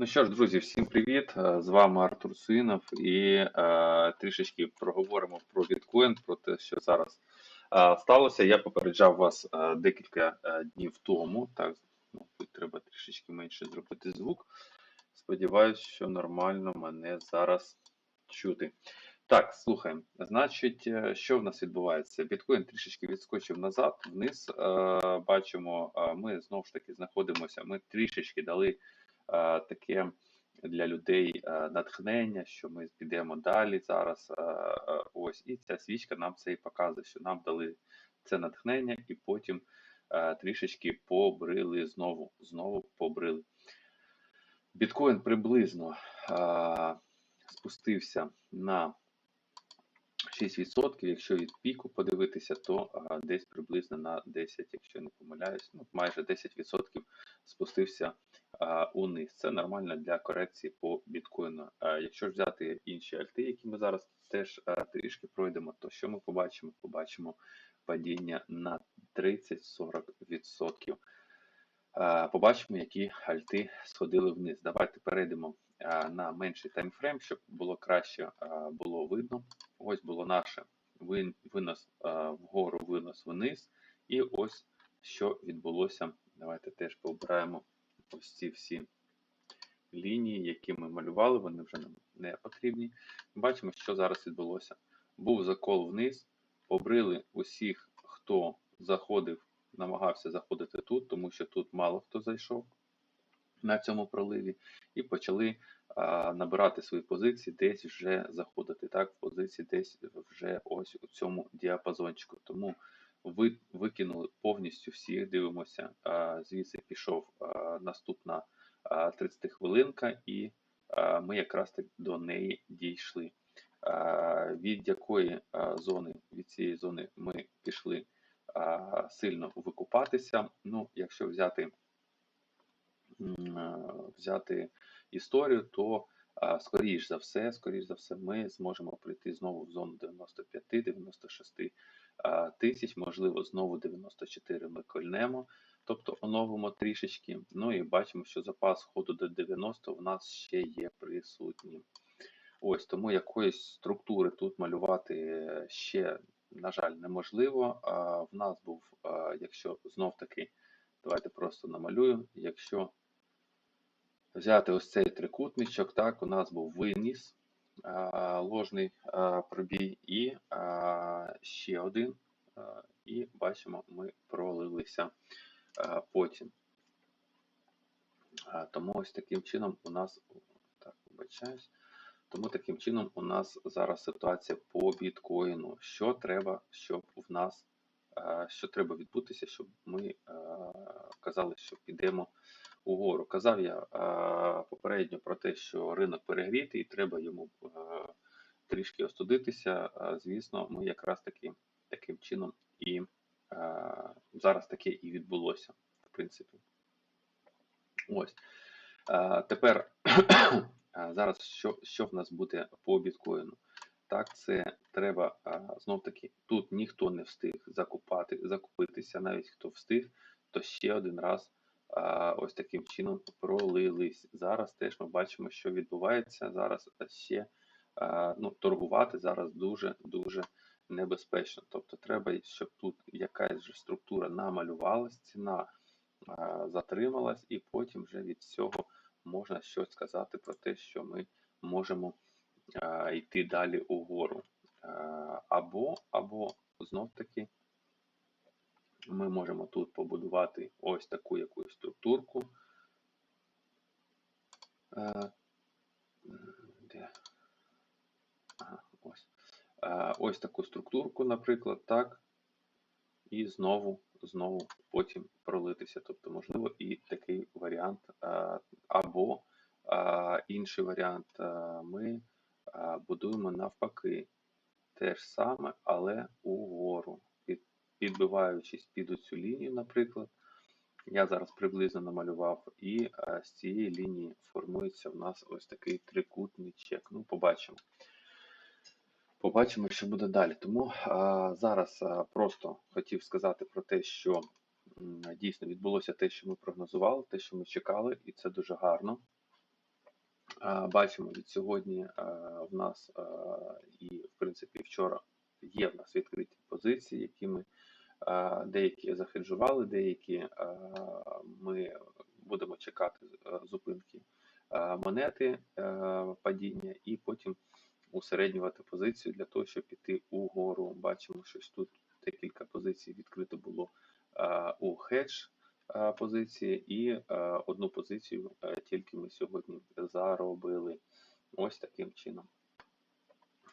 Ну що ж, друзі, всім привіт! Е, З вами Артур Синов і е, трішечки проговоримо про біткоін, про те, що зараз е, сталося. Я попереджав вас е, декілька е, днів тому. Так, ну, тут треба трішечки менше зробити звук. Сподіваюсь, що нормально мене зараз чути. Так, слухаємо. Значить, е, що в нас відбувається? Біткоін трішечки відскочив назад, вниз. Е, бачимо, е, ми знову ж таки знаходимося. Ми трішечки дали таке для людей е, натхнення, що ми підемо далі зараз. е, е, Ось, і ця свічка нам це і показує, що нам дали це натхнення, і потім е, трішечки побрили знову. Знову побрили. Біткоін приблизно е, спустився на 6%, якщо від піку подивитися, то а, десь приблизно на 10, якщо не помиляюсь, ну майже 10% спустився а, униз. Це нормально для корекції по біткоїну. А, якщо ж взяти інші альти, які ми зараз теж а, трішки пройдемо, то що ми побачимо? Побачимо падіння на 30-40%. А, Побачимо, які альти сходили вниз. Давайте перейдемо на менший таймфрейм, щоб було краще було видно. Ось було наше винос вгору, винос вниз. І ось що відбулося. Давайте теж пообираємо ось ці всі лінії, які ми малювали, вони вже нам не потрібні. Бачимо, що зараз відбулося. Був закол вниз, побрили усіх, хто заходив, намагався заходити тут, тому що тут мало хто зайшов на цьому проливі, і почали а, набирати свої позиції, десь вже заходити. Так, позиції десь вже ось у цьому діапазончику. Тому ви викинули повністю всіх. Дивимося, а, звідси пішов а, наступна а, 30 хвилинка, і а, ми якраз так до неї дійшли. А, від якої а, зони, від цієї зони ми пішли а, сильно викупатися. Ну, якщо взяти взяти історію, то скоріш за все, скоріш за все, ми зможемо прийти знову в зону 95-96 тисяч, можливо, знову 94 ми кольнемо, тобто оновимо трішечки. Ну і бачимо, що запас ходу до 90 у нас ще є присутній. Ось тому якоїсь структури тут малювати е, ще, на жаль, неможливо. А в нас був, якщо знов таки, давайте просто намалюю, якщо взяти ось цей трикутничок, так, у нас був виніс, ложний пробій і ще один. І бачимо, ми пролилися потім. Тому ось таким чином у нас, так, вибачаюсь, тому таким чином у нас зараз ситуація по біткоїну. Що треба, щоб в нас, що треба відбутися, щоб ми казали, що підемо угору. Казав я попередньо про те, що ринок перегрітий треба йому а, трішки остудитися. Звісно, ми якраз таки таким чином і а, зараз таке і відбулося, в принципі. Ось. Тепер зараз що, що в нас буде по біткоїну? Так, це треба знов таки. Тут ніхто не встиг закупати, закупитися, навіть хто встиг, то ще один раз ось таким чином пролились. Зараз теж ми бачимо, що відбувається. Зараз ще ну, торгувати зараз дуже-дуже небезпечно. Тобто треба, щоб тут якась же структура намалювалась, ціна затрималась, і потім вже від цього можна щось сказати про те, що ми можемо йти далі угору. Або, або знов таки ми можемо тут побудувати ось таку якусь структурку. Е, Де? Ага, ось. Е, Ось таку структурку, наприклад, так. І знову, знову потім пролитися. Тобто, можливо, і такий варіант, е, або інший варіант ми будуємо навпаки. Те ж саме, але угору підбиваючись під цю лінію, наприклад, я зараз приблизно намалював, і з цієї лінії формується в нас ось такий трикутний чек. Ну, побачимо. Побачимо, що буде далі. Тому а, зараз а, просто хотів сказати про те, що м, дійсно відбулося те, що ми прогнозували, те, що ми чекали, і це дуже гарно. А, Бачимо від сьогодні а, в нас а, і, в принципі, вчора є в нас відкриті позиції, які ми деякі захеджували, деякі ми будемо чекати зупинки монети падіння і потім усереднювати позицію для того, щоб піти угору. Бачимо, що тут декілька позицій відкрито було у хедж позиції, і одну позицію тільки ми сьогодні заробили. Ось таким чином.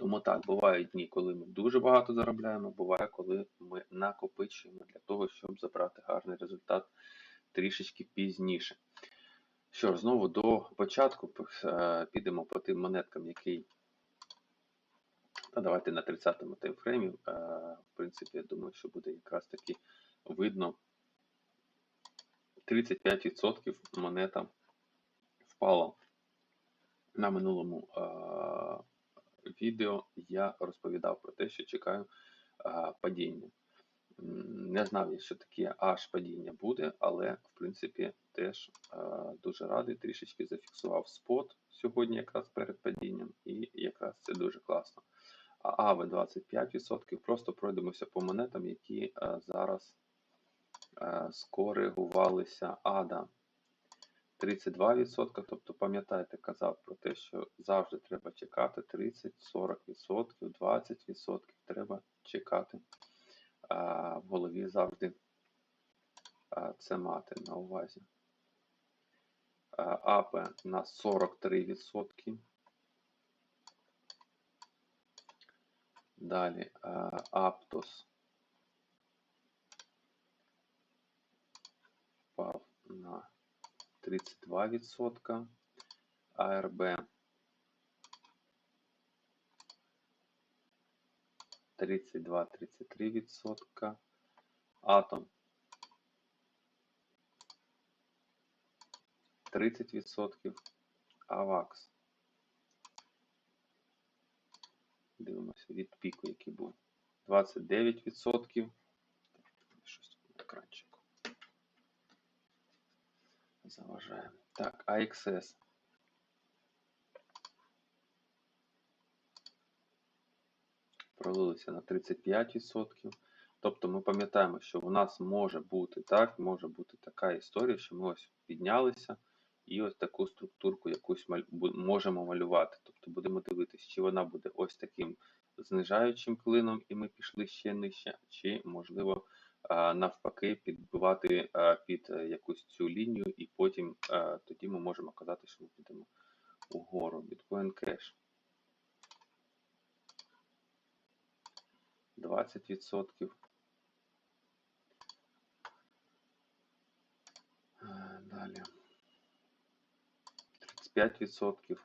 Тому так, бувають дні, коли ми дуже багато заробляємо, буває, коли ми накопичуємо для того, щоб забрати гарний результат трішечки пізніше. Що ж, знову до початку е, підемо по тим монеткам, який. Та давайте на 30-му таймфреймі. Е, В принципі, я думаю, що буде якраз таки видно 35% монета впала. На минулому е, відео я розповідав про те, що чекаю падіння. Не знав я, що таке аж падіння буде, але в принципі теж дуже радий. Трішечки зафіксував спот сьогодні, якраз перед падінням, і якраз це дуже класно. А АВ 25%. Просто пройдемося по монетам, які зараз скоригувалися АДА. 32%, тобто пам'ятайте, казав про те, що завжди треба чекати 30-40%, 20% треба чекати. А, в голові завжди а, це мати на увазі. А, АП на 43%. Далі Аптос впав на 32%, АРБ 32-33%, Атом 30%, АВАКС. Дивимося від піку, який був 29%. Щось тут екранчику. Заважаємо. Так, AXS. Пролилися на 35%. Тобто ми пам'ятаємо, що у нас може бути так, може бути така історія, що ми ось піднялися і ось таку структурку якусь можемо малювати. Тобто будемо дивитися, чи вона буде ось таким знижаючим клином, і ми пішли ще нижче, чи можливо навпаки підбивати під е, якусь цю лінію, і потім тоді ми можемо казати, що ми підемо угору. Bitcoin Cash 20%. Е, Далі. 35%.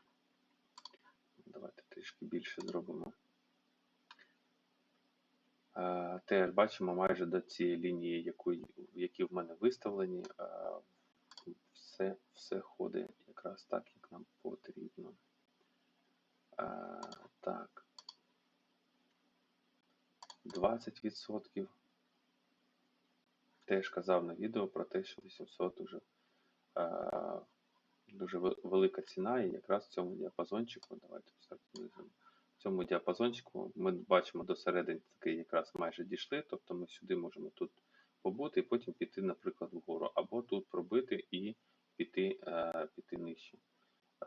Давайте трішки більше зробимо. Е, Теж бачимо майже до цієї лінії, яку, які в мене виставлені. е, Все, все ходить якраз так, як нам потрібно. Е, Так. 20%. Теж казав на відео про те, що 800 уже дуже велика ціна, і якраз в цьому діапазончику, давайте ось так знизимо. В цьому діапазончику ми бачимо до середини такий якраз майже дійшли, тобто ми сюди можемо тут побути і потім піти, наприклад, вгору, або тут пробити і піти, е, піти нижче.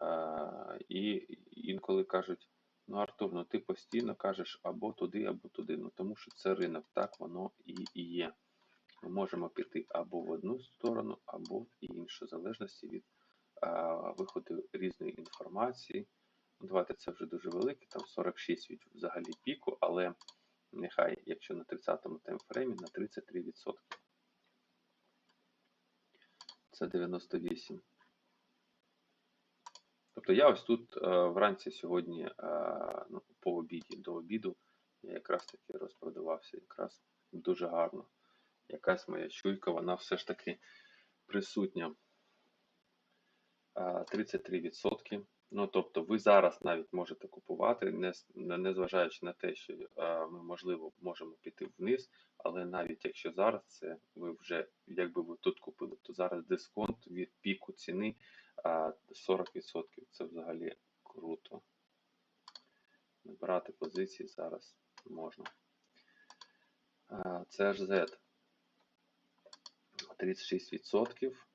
Е, і інколи кажуть, ну Артур, ну ти постійно кажеш або туди, або туди. Ну тому що це ринок, так воно і, і є. Ми можемо піти або в одну сторону, або в іншу, в залежності від а, виходу різної інформації. Ну, Давайте це вже дуже велике, там 46 від взагалі піку, але нехай, якщо на 30-му таймфреймі, на 33%. Це 98. Тобто я ось тут е, вранці сьогодні, е, ну, по обіді до обіду, я якраз таки розпродавався якраз дуже гарно. Якась моя чуйка, вона все ж таки присутня. Е, 33%. Ну, тобто ви зараз навіть можете купувати, не, не- незважаючи на те, що е, ми, можливо, можемо піти вниз, але навіть якщо зараз це ви вже, якби ви тут купили, то зараз дисконт від піку ціни а 40% це взагалі круто. Набирати позиції зараз можна. А, CHZ 36%.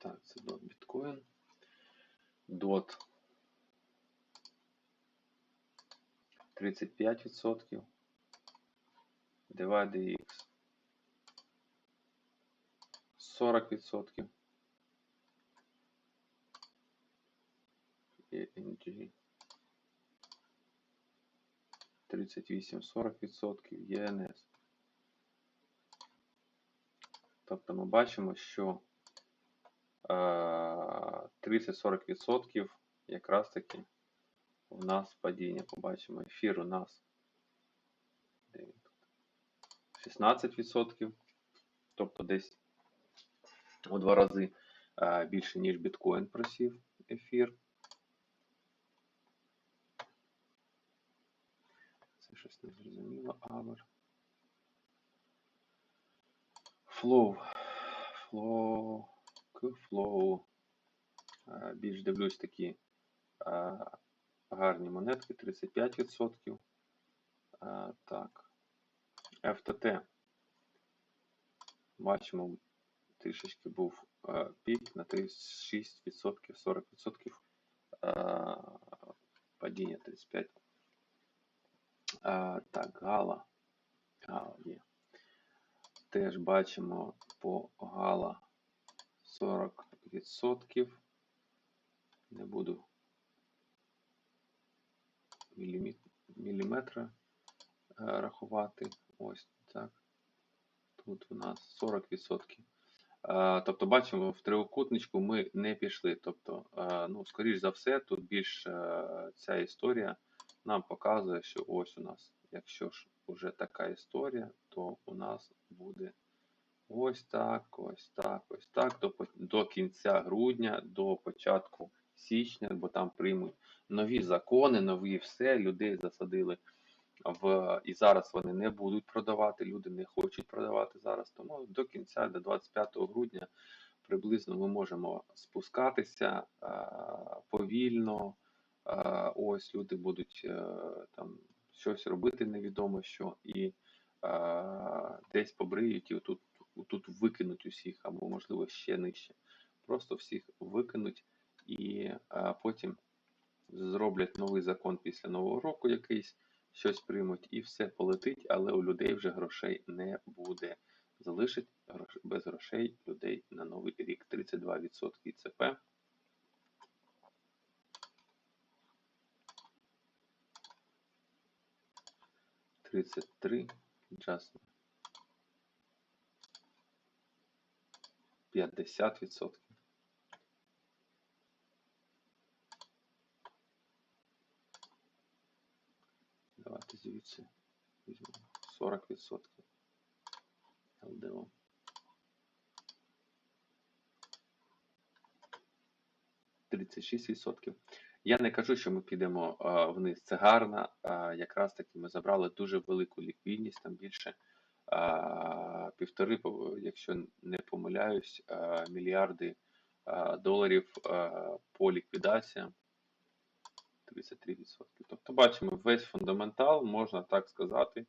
Так, це DOT біткоін. DOT 35%. Divide X 40%. ENG 38-40%, ЄНС. Тобто ми бачимо, що 30-40% якраз таки у нас падіння. Побачимо, ефір у нас де він тут? 16%, тобто десь у два рази більше, ніж біткоін просів ефір. Це щось не зрозуміло. Авер. Флоу. Флоу. Флоу. Е, Більш дивлюсь такі е, гарні монетки, 35%. Е, Так. FTT. Бачимо, трішечки був пік на 36%, 40% е, падіння 35%. Е, Так, Гала. Гала є. Теж бачимо по Гала 40%. Не буду мілімет- міліметри е, рахувати. Ось так. Тут у нас 40%. Е, Тобто, бачимо, в трикутничку ми не пішли. Тобто, е, ну, скоріш за все, тут більш ця історія нам показує, що ось у нас, якщо ж вже така історія, то у нас буде ось так, ось так, ось так, до, до кінця грудня, до початку січня, бо там приймуть нові закони, нові все, людей засадили в і зараз вони не будуть продавати, люди не хочуть продавати зараз. Тому до кінця, до 25 грудня, приблизно ми можемо спускатися е, повільно. Е, ось люди будуть е, там щось робити невідомо що, і десь побриють, і отут, тут викинуть усіх, або можливо ще нижче. Просто всіх викинуть і е, потім зроблять новий закон після нового року якийсь, щось приймуть і все полетить, але у людей вже грошей не буде. Залишить без грошей людей на новий рік. 32% ІЦП. Тридцять три. 50%. Давайте звідси візьмемо 40% ЛДО. Тридцять шість відсотків. Я не кажу, що ми підемо вниз. Це гарно. Якраз таки ми забрали дуже велику ліквідність, там більше півтори, якщо не помиляюсь, мільярди доларів по ліквідаціям. 33%. Тобто бачимо весь фундаментал, можна так сказати,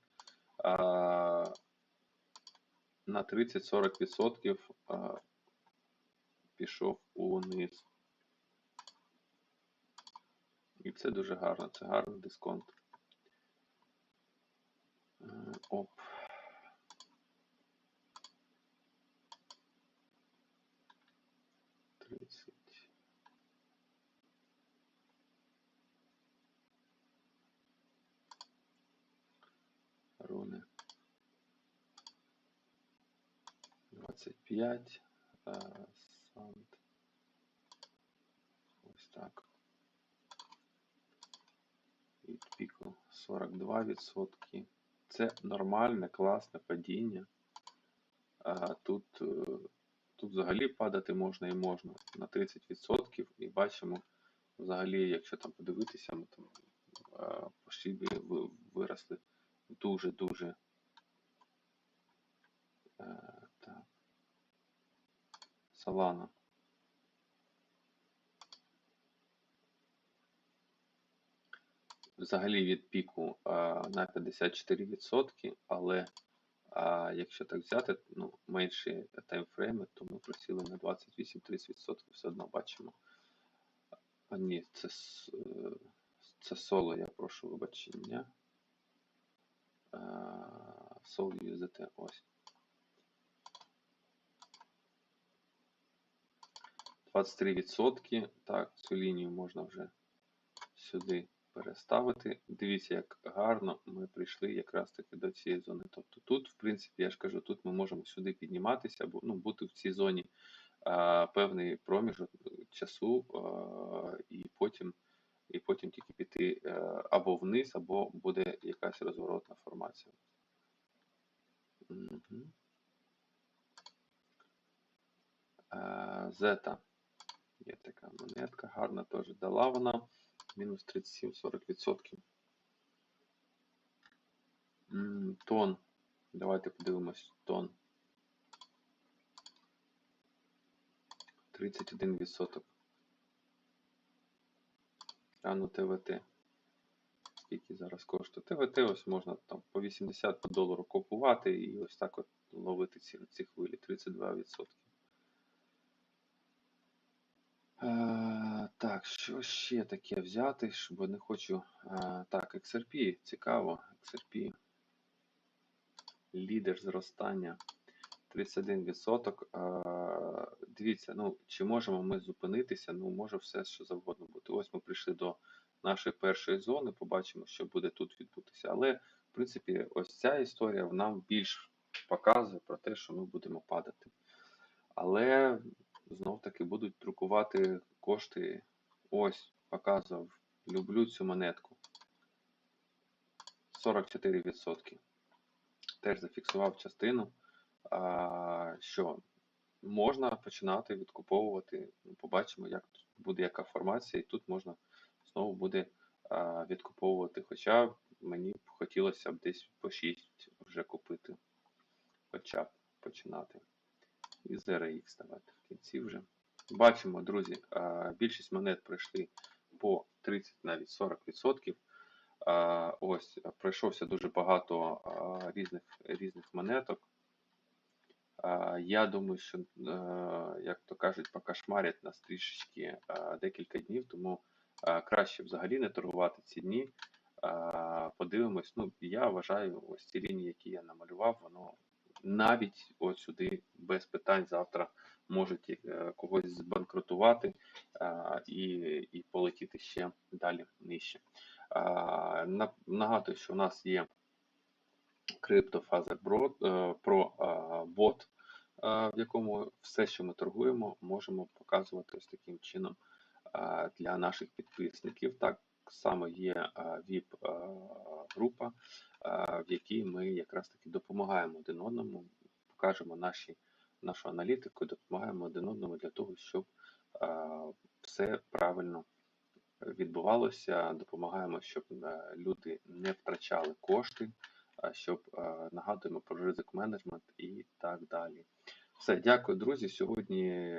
на 30-40% пішов униз. І це дуже гарно, це гарний дисконт. Е, Оп. Тридцять. Руни. 25. е, Ось так. Від піку 42%. Це нормальне, класне падіння. А тут, е, тут взагалі падати можна і можна на 30%. І бачимо, взагалі, якщо там подивитися, ми там е, по шибі ви- виросли дуже-дуже. Solana. Взагалі від піку на 54%, але якщо так взяти, ну, менші таймфрейми, то ми просіли на 28-30% все одно бачимо. А, ні, це, це соло, я прошу вибачення. Сол USDT, ось. 23%. Так, цю лінію можна вже сюди переставити. Дивіться, як гарно ми прийшли якраз таки до цієї зони. Тобто тут, в принципі, я ж кажу, тут ми можемо сюди підніматися, або ну, бути в цій зоні а, певний проміжок часу, а, і потім і потім тільки піти е, або вниз, або буде якась розворотна формація. Е, Зета. Є така монетка, гарна теж дала вона. Мінус 37-40%. Тон. Давайте подивимось. Тон. 31%. А ну ТВТ. Скільки зараз коштує? ТВТ ось можна там по 80 по долару купувати і ось так от ловити ці, ці хвилі. 32%. Е, так, що ще таке взяти, бо не хочу. Е, так, XRP, цікаво. XRP. Лідер зростання 31%. Е, дивіться, ну, чи можемо ми зупинитися? Ну, може все, що завгодно бути. Ось ми прийшли до нашої першої зони, побачимо, що буде тут відбутися. Але, в принципі, ось ця історія нам більш показує про те, що ми будемо падати. Але знов таки будуть друкувати кошти. Ось, показував. Люблю цю монетку. 44%. Теж зафіксував частину, що можна починати відкуповувати. Ну, Побачимо, як буде яка формація, і тут можна знову буде відкуповувати. Хоча мені б хотілося б десь по 6 вже купити. Хоча б починати. І з RX давайте в кінці вже. Бачимо, друзі, більшість монет пройшли по 30, навіть 40%. Ось пройшовся дуже багато різних різних монеток. Я думаю, що, е, як то кажуть, покашмарять нас трішечки декілька днів, тому краще взагалі не торгувати ці дні. Подивимось. Ну, я вважаю, ось ці лінії, які я намалював, воно навіть сюди без питань завтра можуть е, когось збанкрутувати і, і полетіти ще далі нижче. Нагадую, що у нас є е, Pro а, бот, в якому все, що ми торгуємо, можемо показувати ось таким чином для наших підписників. Так само є VIP-група, в якій ми якраз таки допомагаємо один одному, покажемо наші, нашу аналітику, допомагаємо один одному для того, щоб все правильно відбувалося, допомагаємо, щоб е, люди не втрачали кошти, щоб е, нагадуємо про ризик менеджмент і так далі. Все, дякую, друзі. Сьогодні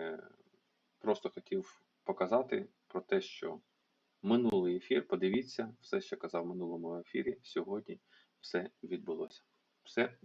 просто хотів показати про те, що минулий ефір, подивіться, все, що казав в минулому ефірі, сьогодні все відбулося. Все,